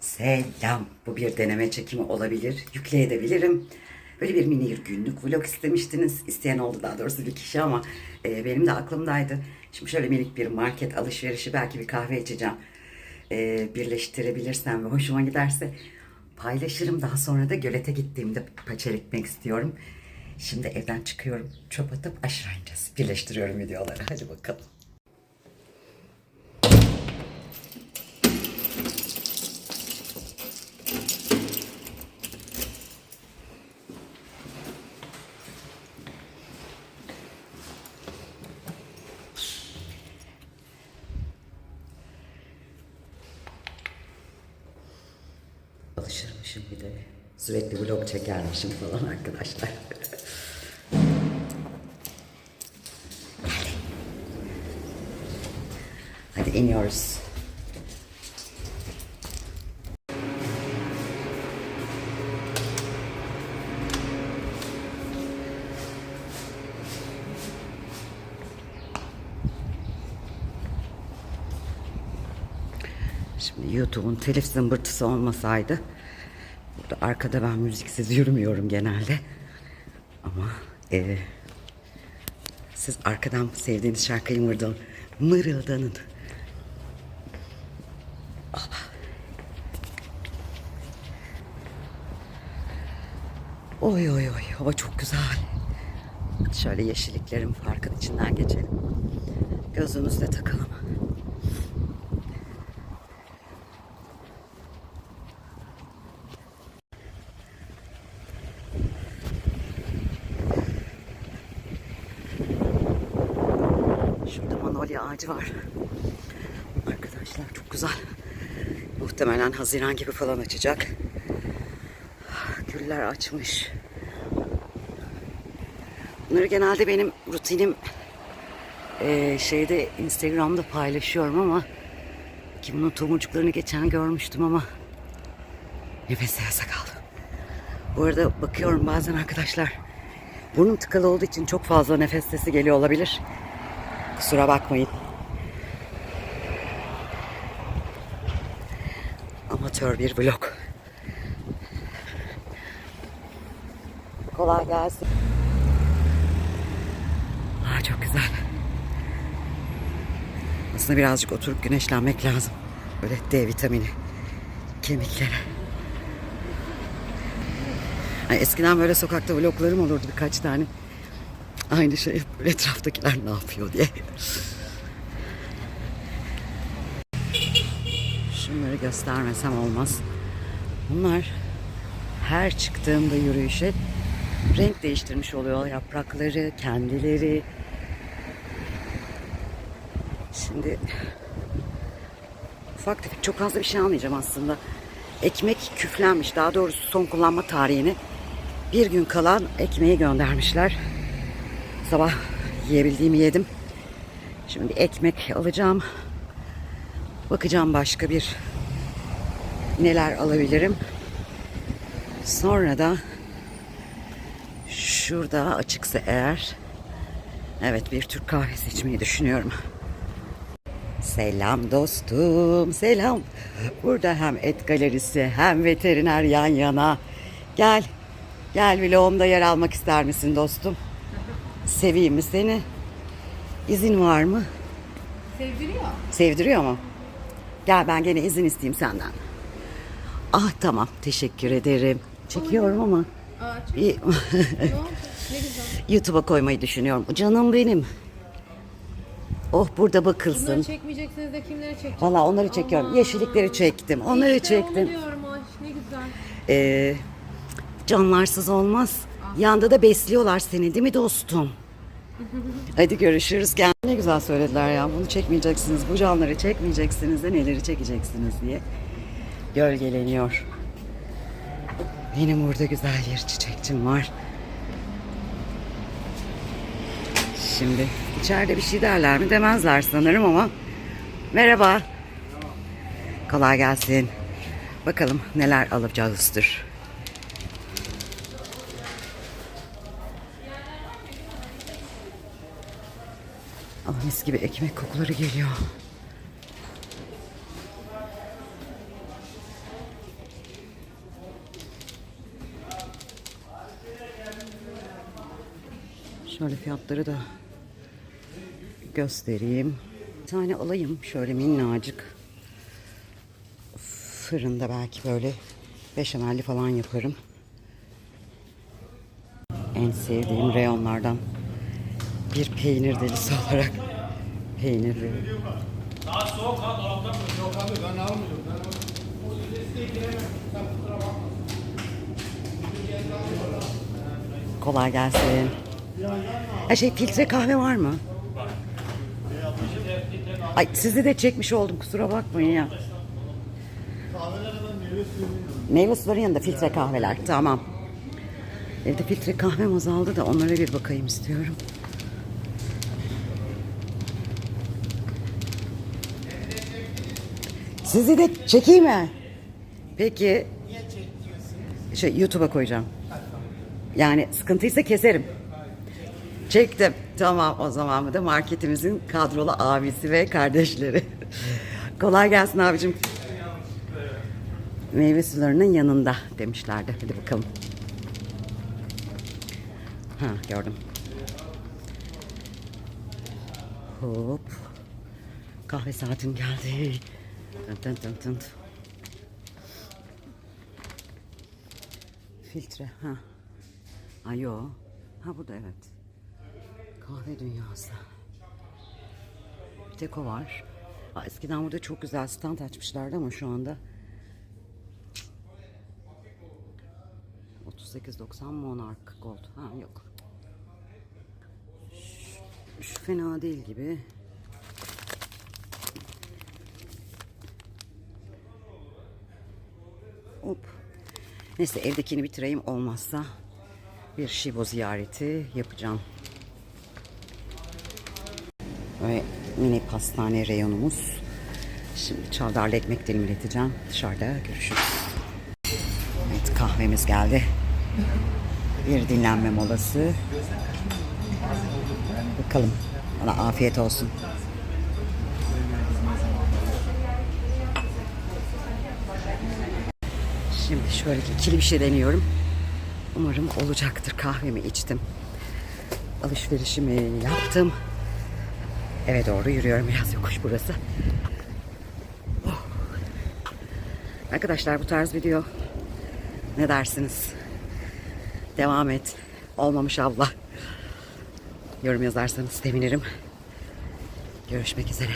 Selam. Bu bir deneme çekimi olabilir. Yükleyebilirim. Böyle bir mini günlük vlog istemiştiniz. İsteyen oldu daha doğrusu bir kişi ama e, benim de aklımdaydı. Şimdi şöyle minik bir market alışverişi belki bir kahve içeceğim. E, birleştirebilirsem ve hoşuma giderse paylaşırım. Daha sonra da gölete gittiğimde paçer ekmek istiyorum. Şimdi evden çıkıyorum. Çöp atıp aşağı ineceğiz. Birleştiriyorum videoları. Hadi bakalım. Alışırmışım bir de. Sürekli vlog çekermişim falan arkadaşlar. Hadi. İniyoruz. Şimdi YouTube'un telif zımbırtısı olmasaydı burada arkada ben müziksiz yürümüyorum genelde. Ama e, siz arkadan sevdiğiniz şarkıyı mırıldan, mırıldanın. Ah. Oy oy oy hava çok güzel. Şöyle yeşilliklerin farkın içinden geçelim. Gözümüzde takalım. Şurada manolya ağacı var. Arkadaşlar çok güzel. Muhtemelen Haziran gibi falan açacak. Güller açmış. Bunları genelde benim rutinim eee, şeyde Instagram'da paylaşıyorum ama ki bunun tomurcuklarını geçen görmüştüm ama nefes nefese kaldım. Bu arada bakıyorum bazen arkadaşlar burnum tıkalı olduğu için çok fazla nefes sesi geliyor olabilir. Kusura bakmayın. Amatör bir vlog. Kolay gelsin. Aa, çok güzel. Aslında birazcık oturup güneşlenmek lazım. Böyle D vitamini kemiklere. Ay, eskiden böyle sokakta vloglarım olurdu birkaç tane. Aynı şey böyle etraftakiler ne yapıyor diye. Şunları göstermesem olmaz. Bunlar her çıktığımda yürüyüşe renk değiştirmiş oluyor yaprakları, kendileri. Şimdi ufak tefek çok fazla bir şey almayacağım aslında. Ekmek küflenmiş. Daha doğrusu son kullanma tarihini bir gün kalan ekmeği göndermişler. Sabah yiyebildiğimi yedim. Şimdi ekmek alacağım. Bakacağım başka bir neler alabilirim. Sonra da şurada açıksa eğer evet bir Türk kahvesi içmeyi düşünüyorum. Selam dostum, selam. Burada hem et galerisi hem veteriner yan yana. Gel, gel vlogumda yer almak ister misin dostum? Seveyim mi seni? İzin var mı? Sevdiriyor. Sevdiriyor mu? Gel ben gene izin isteyeyim senden. Ah tamam teşekkür ederim. Çekiyorum ama Aa. YouTube'a koymayı düşünüyorum. Canım benim. Oh burada Bunları bakılsın. çekmeyeceksiniz de kimleri çekeceksiniz? Valla onları çekiyorum. Aman. Yeşillikleri çektim. Onları İşte çektim. onu diyorum ay ne güzel. Ee, canlarsız olmaz. Yanda da besliyorlar seni değil mi dostum? Hadi görüşürüz. Gel. Ne güzel söylediler ya. Bunu çekmeyeceksiniz. Bu canları çekmeyeceksiniz de neleri çekeceksiniz diye. Gölgeleniyor. Benim burada güzel bir çiçekçim var. Şimdi içeride bir şey derler mi demezler sanırım ama. Merhaba. Kolay gelsin. Bakalım neler alacağızdır. Ama mis gibi ekmek kokuları geliyor. Şöyle fiyatları da göstereyim. Bir tane alayım şöyle minnacık. Fırında belki böyle beşamelli falan yaparım. En sevdiğim reyonlardan bir peynir delisi olarak peynirli. Daha soğuk ha dolapta mı? Yok abi ben almıyorum. Ben o listeye giremem. Sen kusura bakma. Kolay gelsin. Ha şey filtre kahve var mı? Ay sizi de çekmiş oldum kusura bakmayın ya. Meyve suların yanında filtre kahveler tamam. Evde filtre kahvem azaldı da onlara bir bakayım istiyorum. Sizi de çekeyim mi? Peki. Şey YouTube'a koyacağım. Yani sıkıntıysa keserim. Çektim. Tamam o zaman bu da marketimizin kadrolu abisi ve kardeşleri. Kolay gelsin abicim. Meyve sularının yanında demişlerdi. Hadi bakalım. Ha gördüm. Hop. Kahve saatim geldi. Tın tın tın tın. Filtre ha. Ay yo. Ha burada evet. Kahve dünyası. Bir var. Ha, eskiden burada çok güzel stand açmışlardı ama şu anda 38.90 Monarch Gold. Ha yok. Şu, şu fena değil gibi. Hop. Neyse evdekini bitireyim olmazsa bir Şibo ziyareti yapacağım. Ve mini pastane reyonumuz. Şimdi çavdarlı ekmek dilimleteceğim. Dışarıda görüşürüz. Evet kahvemiz geldi. Bir dinlenme molası. Bakalım. Bana afiyet olsun. Şimdi şöyle ikili bir şey deniyorum. Umarım olacaktır. Kahvemi içtim. Alışverişimi yaptım. Eve doğru yürüyorum. Biraz yokuş burası. Oh. Arkadaşlar bu tarz video ne dersiniz? Devam et. Olmamış abla. Yorum yazarsanız sevinirim. Görüşmek üzere.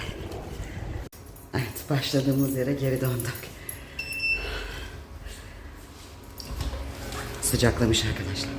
Evet başladığımız yere geri döndük. Sıcaklamış arkadaşlar.